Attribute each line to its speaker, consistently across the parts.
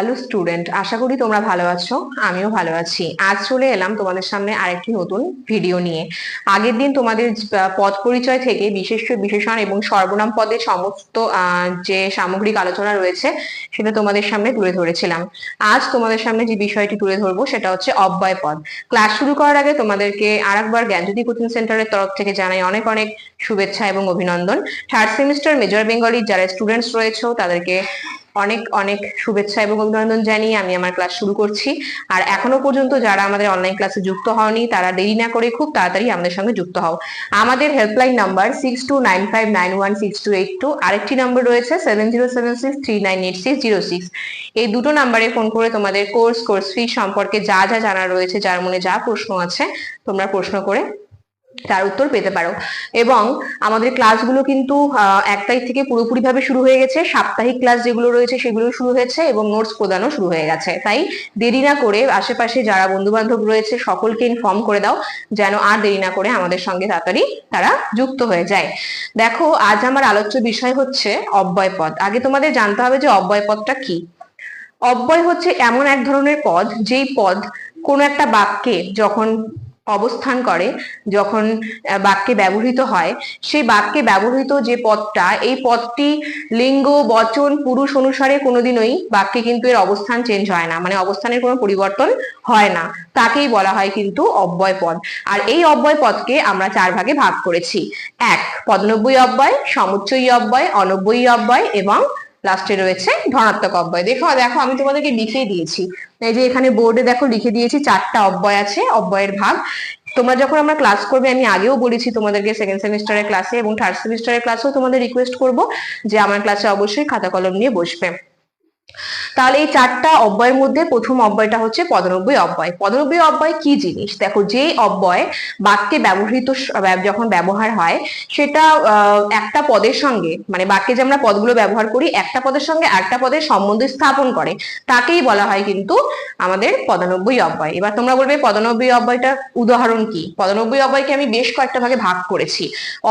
Speaker 1: Hello student আশা করি তোমরা ভালো আছো, আমিও ভালো আছি। আজ চলে এলাম তোমাদের সামনে আরেকটি নতুন ভিডিও নিয়ে। আগের দিন তোমাদের পদ পরিচয় থেকে বিশেষ বিশেষণ এবং সর্বনাম পদের সমস্ত যে সামগ্রিক আলোচনা রয়েছে, সেটা তোমাদের সামনে তুলে ধরেছিলাম। আজ তোমাদের সামনে যে বিষয়টি তুলে ধরবো, সেটা হচ্ছে অব্যয় পদ। ক্লাস শুরু করার আগে তোমাদেরকে আরেকবার জ্ঞানজ্যোতি কোচিং সেন্টারের তরফ থেকে জানাই অনেক অনেক শুভেচ্ছা এবং অভিনন্দন। থার্ড সেমিস্টার মেজর বেঙ্গলির যারা স্টুডেন্টস রয়েছে, তাদেরকে অনেক অনেক শুভেচ্ছা এবং অভিনন্দন জানিয়ে আমি আমার ক্লাস শুরু করছি। আর এখনও পর্যন্ত যারা আমাদের অনলাইন ক্লাসে যুক্ত হওনি, তারা দেরি না করে খুব তাড়াতাড়ি আমাদের সঙ্গে যুক্ত হও। আমাদের helpline number six two nine five nine one six two eight two আরেকটি নাম্বার রয়েছে seven zero seven six three nine eight six zero six এই দুটো নাম্বারে ফোন করে তোমাদের কোর্স কোর্স ফি সম্পর্কে যা যা জানা রয়েছে, যার মনে যা প্রশ্ন আছে, তোমরা প্রশ্ন করে তার উত্তর পেতে পারো। এবং আমাদের ক্লাসগুলো কিন্তু এক তারিখ থেকে পুরোপুরি ভাবে শুরু হয়ে গেছে। সাপ্তাহিক ক্লাস যেগুলো রয়েছে সেগুলো শুরু হয়েছে এবং নোটস প্রদানও শুরু হয়ে গেছে। তাই দেরি না করে আশেপাশে যারা বন্ধু বান্ধব রয়েছে সকলকে ইনফর্ম করে দাও, যেন আর দেরি না করে আমাদের সঙ্গে তাড়াতাড়ি তারা যুক্ত হয়ে যায়। দেখো, আজ আমার আলোচ্য বিষয় হচ্ছে অব্যয় পদ আগে তোমাদের জানতে হবে যে অব্যয় পদটা কি। অব্যয় হচ্ছে এমন এক ধরনের পদ যেই পদ কোনো একটা বাক্যে যখন অবস্থান করে যখন বাক্যে ব্যবহৃত হয়, সেই বাক্যে ব্যবহৃত যে পদটা, এই পদটি লিঙ্গ, বচন, পুরুষ অনুসারে কোনোদিনই বাক্যে কিন্তু এর অবস্থান চেঞ্জ হয় না। মানে অবস্থানের কোনো পরিবর্তন হয় না। তাকেই বলা হয় কিন্তু অব্যয় পদ। আর এই অব্যয় পদকে আমরা চার ভাগে ভাগ করেছি। এক, পদনব্বই অব্যয়, সমুচ্চয়ী অব্যয়, অনব্বয়ী অব্যয় এবং লাস্টে রয়েছে, ধনাত্মক অব্যয়। দেখো দেখো, আমি তোমাদেরকে লিখে দিয়েছি। এই যে এখানে বোর্ডে দেখো লিখে দিয়েছি, চারটা অব্যয় আছে, অব্যয়ের ভাগ। তোমরা যখন আমরা ক্লাস করবে, আমি আগেও বলেছি তোমাদেরকে সেকেন্ড সেমিস্টারের ক্লাসে এবং থার্ড সেমিস্টারের ক্লাসেও তোমাদের রিকোয়েস্ট করব যে আমার ক্লাসে অবশ্যই খাতা কলম নিয়ে বসবে। তাহলে এই চারটা অব্যয়ের মধ্যে প্রথম অব্যয়টা হচ্ছে পদনব্বই অব্যয়। পদনব্বই অব্যয় কি জিনিস? দেখো, যে অব্যয় বাক্যে ব্যবহৃত যখন ব্যবহার হয়, সেটা একটা পদের সঙ্গে মানে বাক্যে যে আমরা পদগুলো ব্যবহার করি, একটা পদের সঙ্গে একটা পদের সম্বন্ধ স্থাপন করে। তাকেই বলা হয় কিন্তু আমাদের পদানব্বই অব্যয়। এবার তোমরা বলবে, পদানব্বই অব্যয়টার উদাহরণ কি? পদানব্বই অব্যয়কে আমি বেশ কয়েকটা ভাগে ভাগ করেছি।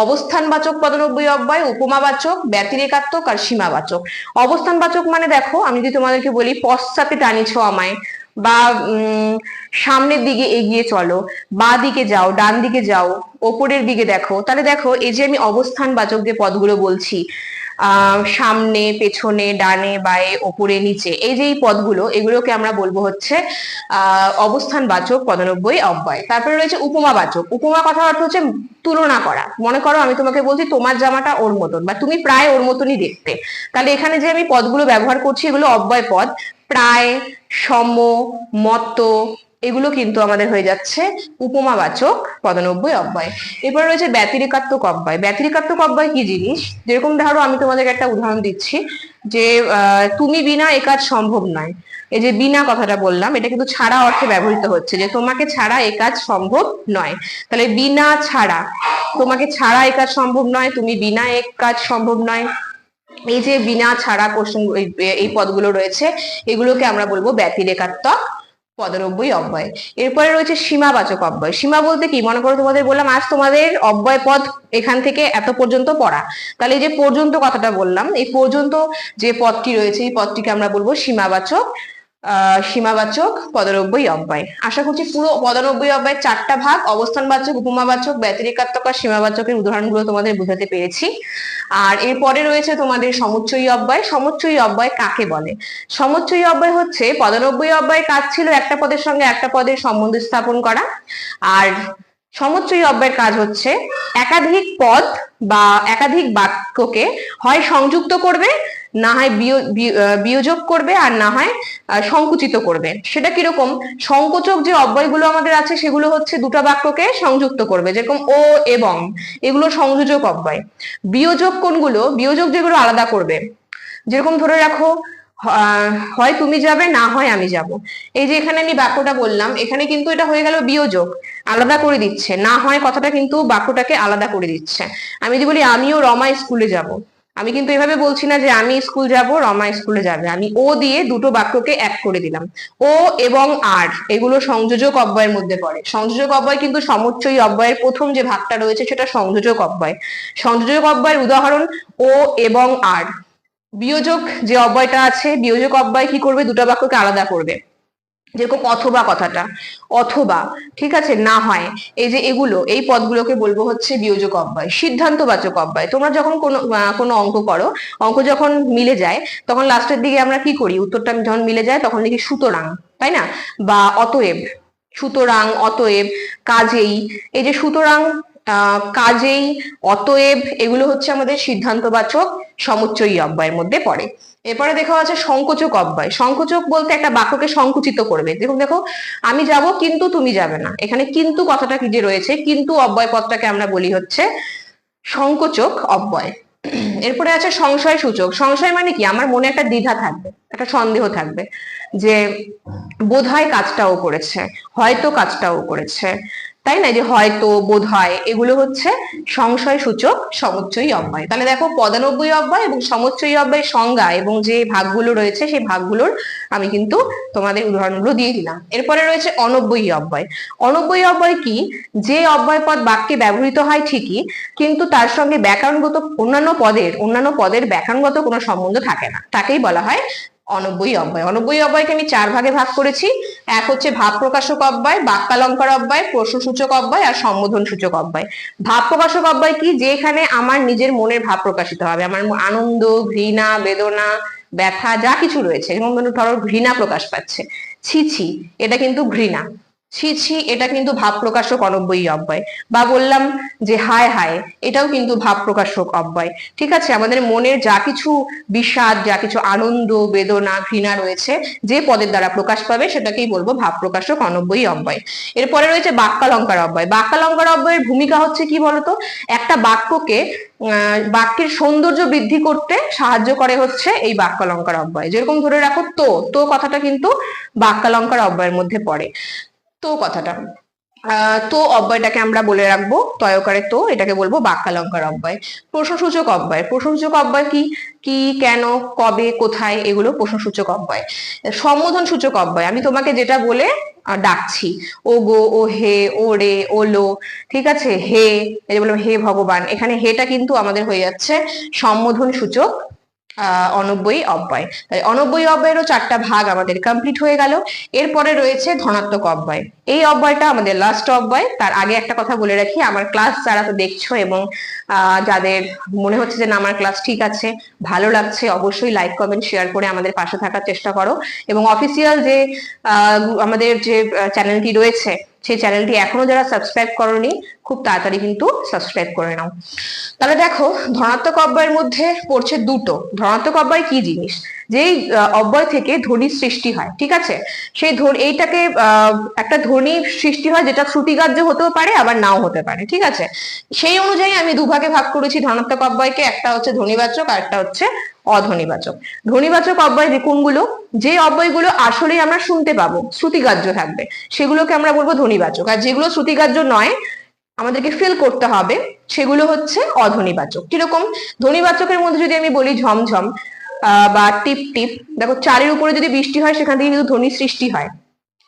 Speaker 1: অবস্থানবাচক পদানব্বই অব্যয়, উপমাবাচক, ব্যতিরেকাত্মক আর সীমাবাচক। অবস্থানবাচক মানে দেখো আমি যদি তোমাদেরকে বলি, পশ্চাতে টানিছ আমায়। বা সামনের দিকে এগিয়ে চলো, বা দিকে যাও, ডান দিকে যাও, ওপরের দিকে দেখো। তাহলে দেখো, এই যে আমি অবস্থান বাচক যে পদগুলো বলছি সামনে, পেছনে, ডানে, বায়ে, ওপরে, নিচে, এই যে এই পদগুলো, এগুলোকে আমরা বলব হচ্ছে অবস্থান বাচক পদানব্বই অব্যয়। তারপরে রয়েছে উপমা বাচক উপমা কথার অর্থ হচ্ছে তুলনা করা। মনে করো আমি তোমাকে বলছি তোমার জামাটা ওর মতন বা তুমি প্রায় ওর মতনই দেখতে। তাহলে এখানে যে আমি পদগুলো ব্যবহার করছি এগুলো অব্যয় পদ। প্রায়, সম মত এগুলো কিন্তু আমাদের হয়ে যাচ্ছে উপমাবাচক পদানব্বই অব্যয়। এরপরে রয়েছে ব্যতিরিকাত্মক অব্যয়। ব্যতিরিকাত্মক অব্যয় কি জিনিস? যেরকম ধরো আমি তোমাদেরকে একটা উদাহরণ দিচ্ছি। যে তুমি বিনা এ কাজ সম্ভব নয়। এই যে বিনা কথাটা বললাম, এটা কিন্তু ছাড়া অর্থে ব্যবহৃত হচ্ছে যে তোমাকে ছাড়া এ কাজ সম্ভব নয়। তাহলে বিনা ছাড়া তোমাকে ছাড়া এ কাজ সম্ভব নয়, তুমি বিনা এক কাজ সম্ভব নয়। এই যে বিনা ছাড়া কোশ্চেন এই পদগুলো রয়েছে, এগুলোকে আমরা বলব ব্যতিরেকাত্মক পদানব্বই অব্যয়। এরপরে রয়েছে সীমাবাচক অব্যয়। সীমা বলতে কি? মনে করো তোমাদের বললাম, আজ তোমাদের অব্যয় পদ এখান থেকে এত পর্যন্ত পড়া। তাহলে এই যে পর্যন্ত কথাটা বললাম, এই পর্যন্ত যে পদটি রয়েছে, এই পদটিকে আমরা বলব সীমাবাচক সীমাবাচক পদানব্বই অব্যয়। আশা করছি পুরো পদানব্বই অব্যয়ের চারটা ভাগ, অবস্থানবাচক, উপমাবাচক, ব্যতিরেকাত্মক আর সীমাবাচকের উদাহরণগুলো তোমাদের বোঝাতে পেরেছি। আর এরপরে রয়েছে তোমাদের সমুচ্চয়ী অব্যয়। সমুচ্চয়ী অব্যয় কাকে বলে? সমুচ্চয়ী অব্যয় হচ্ছে, পদানব্বই অব্যয় কাজ ছিল একটা পদের সঙ্গে একটা পদের সম্বন্ধ স্থাপন করা। আর সমুচ্চয়ী অব্যয়ের কাজ হচ্ছে, একাধিক পদ বা একাধিক বাক্যকে হয় সংযুক্ত করবে না হয় বিয়োজক করবে আর না হয় সংকুচিত করবে। সেটা কীরকম? সংকোচক যে অব্যয়গুলো আমাদের আছে, সেগুলো হচ্ছে দুটা বাক্যকে সংযুক্ত করবে, যেরকম ও এবং। এগুলো সংযোজক অব্যয়। বিয়োজক কোনগুলো? বিয়োজক যেগুলো আলাদা করবে। যেরকম ধরে রাখো হয় তুমি যাবে, না হয় আমি যাব। এই যে এখানে আমি বাক্যটা বললাম, এখানে কিন্তু এটা হয়ে গেল বিয়োজক। আলাদা করে দিচ্ছে। না হয় কথাটা কিন্তু বাক্যটাকে আলাদা করে দিচ্ছে। আমি যদি বলি, আমিও রমা স্কুলে যাব। আমি কিন্তু এভাবে বলছি না যে আমি স্কুল যাব, রমা স্কুলে যাবে। আমি ও দিয়ে দুটো বাক্যকে এক করে দিলাম। ও এবং আর, এগুলো সংযোজক অব্যয়ের মধ্যে পড়ে। সংযোজক অব্যয় কিন্তু সমুচ্চয়ী অব্যয়ের প্রথম যে ভাগটা রয়েছে সেটা সংযোজক অব্যয়। সংযোজক অব্যয়ের উদাহরণ ও এবং আর। বিয়োজক যে অব্যয়টা আছে, বিয়োজক অব্যয় কি করবে? দুটো বাক্যকে আলাদা করবে। যেরকম অথবা কথাটা, অথবা, ঠিক আছে, না হয়, এই যে এগুলো, এই পদগুলোকে বলব হচ্ছে বিয়োজক অব্যয়, সিদ্ধান্তবাচক অব্যয়। তোমরা যখন কোনো কোনো অঙ্ক করো, অঙ্ক যখন মিলে যায়, তখন লাস্টের দিকে আমরা কি করি? উত্তরটা যখন মিলে যায়, তখন লিখি সুতরাং, তাই না? বা অতএব, সুতরাং, অতএব, কাজেই, এই যে সুতরাং কাজেই, অতএব এগুলো হচ্ছে আমাদের সিদ্ধান্তবাচক সমুচ্চয়ী অব্যয়ের মধ্যে পড়ে। এরপরে দেখা আছে সংকোচক অব্যয়। সংকোচক বলতে একটা বাক্যকে সংকুচিত করবে। দেখুন, দেখো, আমি যাব কিন্তু তুমি যাবে না। এখানে কিন্তু কথাটা কি যে রয়েছে, কিন্তু অব্যয় পদটাকে আমরা বলি হচ্ছে সংকোচক অব্যয়। এরপরে আছে সংশয় সূচক। সংশয় মানে কি? আমার মনে একটা দ্বিধা থাকবে, একটা সন্দেহ থাকবে যে বোধহয় কাজটাও করেছে, হয়তো কাজটাও করেছে। তাই না? যে হয়তো বোধ হয় এগুলো হচ্ছে সংশয় সূচক, সমুচ্চয়ী অব্যয়। তাহলে দেখো, পদানব্বই অব্যয় এবং সমুচ্চয়ী অব্যয় সংজ্ঞা এবং যে ভাগগুলো রয়েছে, সেই ভাগগুলোর আমি কিন্তু তোমাদের উদাহরণগুলো দিয়ে দিলাম। এরপরে রয়েছে অনব্বই অব্যয়। অনব্বই অব্যয় কি? যে অব্যয় পদ বাক্যে ব্যবহৃত হয় ঠিকই, কিন্তু তার সঙ্গে ব্যাকরণগত অন্যান্য পদের অন্যান্য পদের ব্যাকরণগত কোনো সম্বন্ধ থাকে না। তাকেই বলা হয় অনব্বই অব্যয়। অনব্বই অব্যয়কে আমি চার ভাগে ভাগ করেছি। এক হচ্ছে ভাব প্রকাশক অব্যয়, বাক্যালঙ্কার অব্যয়, প্রশ্নসূচক অব্যয় আর সম্বোধন সূচক অব্যয়। ভাব প্রকাশক অব্যয় কি? যেখানে আমার নিজের মনের ভাব প্রকাশিত হবে। আমার আনন্দ, ঘৃণা, বেদনা, ব্যথা, যা কিছু রয়েছে। এবং ধরো ঘৃণা প্রকাশ পাচ্ছে। ছি ছি, এটা কিন্তু ঘৃণা। ছি ছি, এটা কিন্তু ভাব প্রকাশক অনব্বই অব্যয়। বা বললাম যে হায় হায়, এটাও কিন্তু ভাব প্রকাশক অব্যয়। ঠিক আছে, আমাদের মনের যা কিছু বিষাদ, যা কিছু আনন্দ, বেদনা, ঘৃণা রয়েছে, যে পদের দ্বারা প্রকাশ পাবে সেটাকেই বলব ভাব প্রকাশক অনব্বই অব্যয়। এরপরে রয়েছে বাক্যালঙ্কার অব্যয়। বাক্যালঙ্কার অব্যয়ের ভূমিকা হচ্ছে কি বলতো? একটা বাক্যকে বাক্যের সৌন্দর্য বৃদ্ধি করতে সাহায্য করে হচ্ছে এই বাক্যালঙ্কার অব্যয়। যেরকম ধরে রাখো, তো তো কথাটা কিন্তু বাক্যালঙ্কার অব্যয়ের মধ্যে পড়ে। তো কথাটা। তো অব্যয়টাকে আমরা বলে রাখব। তয়কারে তো, এটাকে বলব বাক্যালঙ্কার অব্যয়। প্রশ্নসূচক অব্যয়। প্রশ্নসূচক অব্যয় কি? কি, কেন, কবে, কোথায়, এগুলো প্রশ্নসূচক অব্যয়। সম্বোধন সূচক অব্যয়। আমি তোমাকে যেটা বলে ডাকছি। ও গো ও হে, ও রে, ও লো, ঠিক আছে? হে বললাম হে ভগবান। এখানে হেটা কিন্তু আমাদের হয়ে যাচ্ছে সম্বোধন সূচক অনব্বই অব্যয় তাই অনব্বই অব্যয়েরও চারটা ভাগ আমাদের কমপ্লিট হয়ে গেল। এরপরে রয়েছে ধনাত্মক অব্যয় এই অব্যয়টা আমাদের লাস্ট অব্যয় তার আগে একটা কথা বলে রাখি, আমার ক্লাস যারা তো দেখছ এবং যাদের মনে হচ্ছে যে না, আমার ক্লাস ঠিক আছে, ভালো লাগছে, অবশ্যই লাইক কমেন্ট শেয়ার করে আমাদের পাশে থাকার চেষ্টা করো। এবং অফিসিয়াল যে আমাদের যে চ্যানেলটি রয়েছে, সেই চ্যানেলটি এখনও যারা সাবস্ক্রাইব করনি খুব তাড়াতাড়ি কিন্তু সাবস্ক্রাইব করে নাও। তাহলে দেখো, ধনাত্মক অব্যয়ের মধ্যে পড়ছে দুটো। ধনাত্মক অব্যয় কি জিনিস? যেই অব্যয় থেকে ধ্বনির সৃষ্টি হয়, ঠিক আছে? সেই এইটাকে একটা ধ্বনি সৃষ্টি হয় যেটা শ্রুতিগ্রাহ্য হতেও পারে, আবার নাও হতে পারে, ঠিক আছে? সেই অনুযায়ী আমি দুভাগে ভাগ করেছি ধনাত্মক অব্যয়কে, একটা হচ্ছে ধ্বনিবাচক আর একটা হচ্ছে অধ্বনিবাচক। ধ্বনিবাচক অব্যয় যে কোনগুলো যে অব্যয়গুলো আসলেই আমরা শুনতে পাবো শ্রুতিগ্রাহ্য থাকবে, সেগুলোকে আমরা বলব ধ্বনিবাচক। আর যেগুলো শ্রুতিগ্রাহ্য নয় আমাদেরকে ফিল করতে হবে, সেগুলো হচ্ছে অধ্বনিবাচক। কীরকম? ধ্বনিবাচকের মধ্যে যদি আমি বলি ঝমঝম বা টিপ টিপ, দেখো চারের উপরে যদি বৃষ্টি হয়, সেখান থেকে কিন্তু ধ্বনি সৃষ্টি হয়।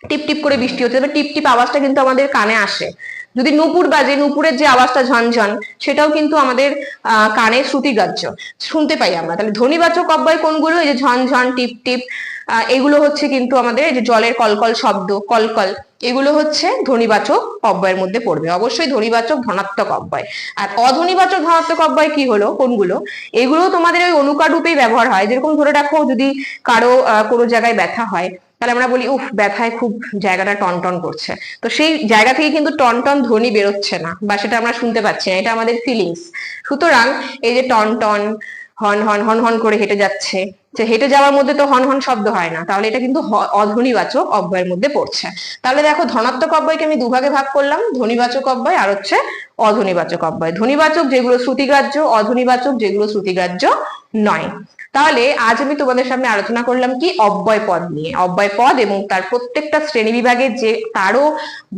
Speaker 1: টিপ টিপ করে বৃষ্টি হচ্ছে টিপ টিপ আওয়াজটা কিন্তু আমাদের কানে আসে। যদি নুপুর বাজে, নুপুরের যে আওয়াজটা ঝনঝন, সেটাও কিন্তু আমাদের কানে শ্রুতিগ্রাহ্য, শুনতে পাই আমরা। তাহলে ধ্বনিবাচক অব্যয় কোনগুলো? এই যে ঝনঝন, টিপ টিপ এগুলো হচ্ছে কিন্তু আমাদের যে জলের কলকল শব্দ, কলকল, এগুলো হচ্ছে ধ্বনিবাচক অব্যয়ের মধ্যে পড়বে। অবশ্যই ধ্বনিবাচক ধনাত্মক অব্যয়। আর অধ্বনিবাচক ধনাত্মক অব্যয় কি হলো? কোনগুলো? এগুলো তোমাদের ওই অনুকার রূপেই ব্যবহার হয়। যেরকম ধরে রাখো, যদি কারও কোনো জায়গায় ব্যথা হয়, তাহলে আমরা বলি, উফ, ব্যথায় খুব জায়গাটা টনটন করছে। তো সেই জায়গা থেকে কিন্তু টনটন ধ্বনি বেরোচ্ছে না, বা সেটা আমরা শুনতে পাচ্ছি না। এটা আমাদের ফিলিংস সুতরাং এই যে টনটন, হন হন হন হন করে হেঁটে যাচ্ছে যে হেঁটে যাওয়ার মধ্যে তো হন হন শব্দ হয় না। তাহলে এটা কিন্তু অধ্বনিবাচক অব্যয়ের মধ্যে পড়ছে। তাহলে দেখো ধনাত্মক অব্যয়কে আমি দুভাগে ভাগ করলাম। ধ্বনিবাচক অব্যয় আর হচ্ছে অধ্বনিবাচক অব্যয়। ধ্বনিবাচক যেগুলো শ্রুতিগ্রাহ্য, অধ্বনিবাচক যেগুলো শ্রুতিগ্রাহ্য নয়। তাহলে আজ আমি তোমাদের সামনে আলোচনা করলাম কি অব্যয় পদ নিয়ে। অব্যয় পদ এবং তার প্রত্যেকটা শ্রেণি বিভাগে যে তারও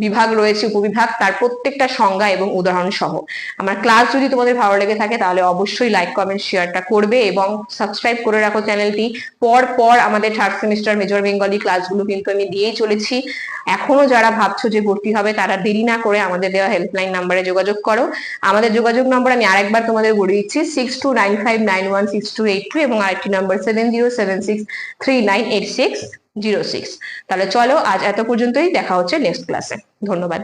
Speaker 1: বিভাগ রয়েছে, উপবিভাগ, তার প্রত্যেকটা সংজ্ঞা এবং উদাহরণ সহ আমার ক্লাস যদি তোমাদের ভালো লেগে থাকে তাহলে অবশ্যই লাইক কমেন্ট শেয়ারটা করবে এবং সাবস্ক্রাইব করে রাখো চ্যানেলটি পর পর আমাদের থার্ড সেমিস্টার মেজর বেঙ্গলি ক্লাসগুলো কিন্তু আমি দিয়েই চলেছি। এখনও যারা ভাবছ যে ভর্তি হবে তারা দেরি না করে আমাদের দেওয়া হেল্পলাইন নাম্বারে যোগাযোগ করো। আমাদের যোগাযোগ নম্বর আমি আরেকবার তোমাদের বলে দিচ্ছি six two nine five nine one six two eight two এবং আরেকটি number seven zero seven six three nine eight six zero six তাহলে চলো, আজ এত পর্যন্তই দেখা হচ্ছে নেক্সট ক্লাসে ধন্যবাদ।